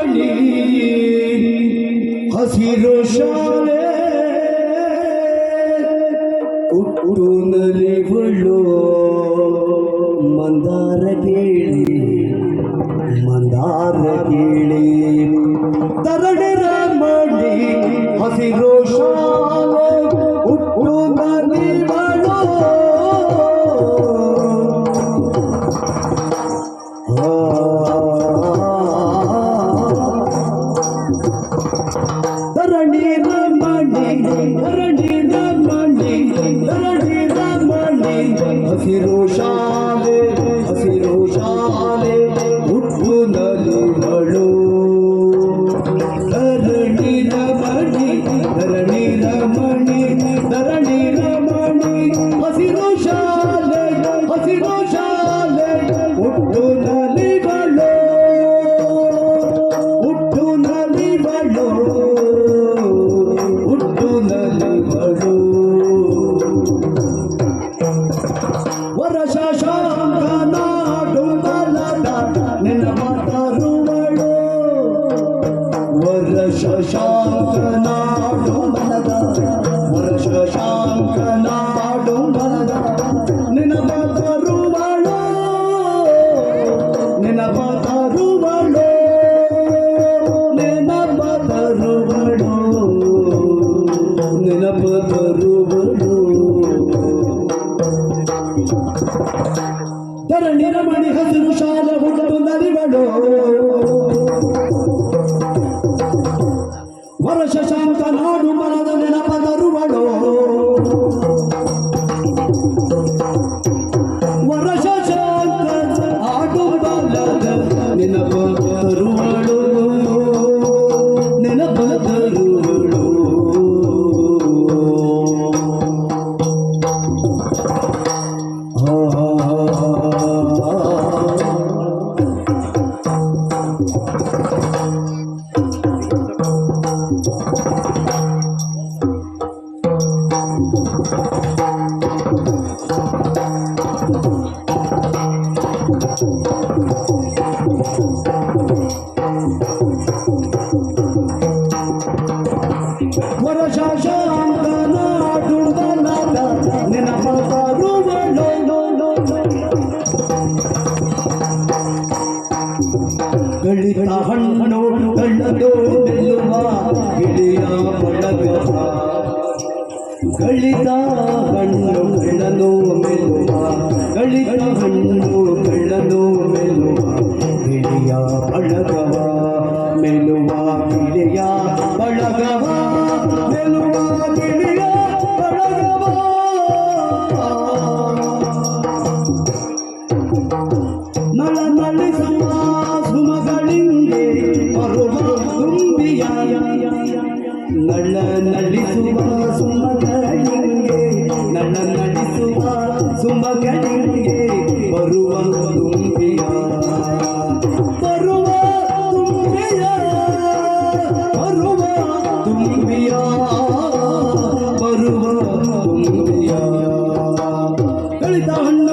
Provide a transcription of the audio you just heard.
علی حسیر و شان ഉടുന്ന ലിവളോ മന്ദാര കേളി മന്ദാര കേളി ಹಸಿರು ಶಾಲೆ ಹಸಿರು ಶಾಲೆ ಹುಟ್ಟು ನಲಿಗಳು ಧರಣಿ ರಮಣಿ ಧರಣಿ ರಮಣಿ ಧರಣಿ ರಮಣಿ ಹಸಿರು ಶಾಲೆ ಹಸಿರು ಶಾಲೆ ಹುಟ್ಟು ನಲಿಗಳು ಹುಟ್ಟು ನಲಿಗಳು ಹಸಿರು ಶಾಲೆ ಹುಟ್ಟು ನರಿಗಳು ವರಶ ಶಾಂತ ನಾಡು ಮರದ ಗಳಿತ ಹಣ್ಣು ಕಣ್ಣದು ನಿಲ್ಲುವ ಗಿಳಿಯ ಬಳಗವ ಗಳಿತ ಹಣ್ಣು ಕಳ್ಳನು ಮೆಲುವ ಗಳಿತ ಹಣ್ಣು ಕಳ್ಳನು ಮೆಲುವ ಗಿಳಿಯ ಬಳಗವ ಮೆಲುವ ಗಿಳಿಯ ಬಳಗವ ಮೆಲುವ ಗಿಳಿಯ ಬಳಗವ. ನಳ ನಳಿಸುವ ಸುಮಗಳಿಂಗೆ ಬರುವ ತುಂಬಿಯ ನಳ ನಳಿಸುವ ಸುಮಗಳಿಂಗೆ ಸುಮಗಳಿಂಗೆ ಬರುವ ತುಂಬಿಯ ಬರುವ ತುಂಬಿಯ ಬರುವ ತುಂಬಿಯ ಬರುವ ತುಂಬಿಯ ಕಳಿತ ಹಣ್ಣುಗಳನ್ನು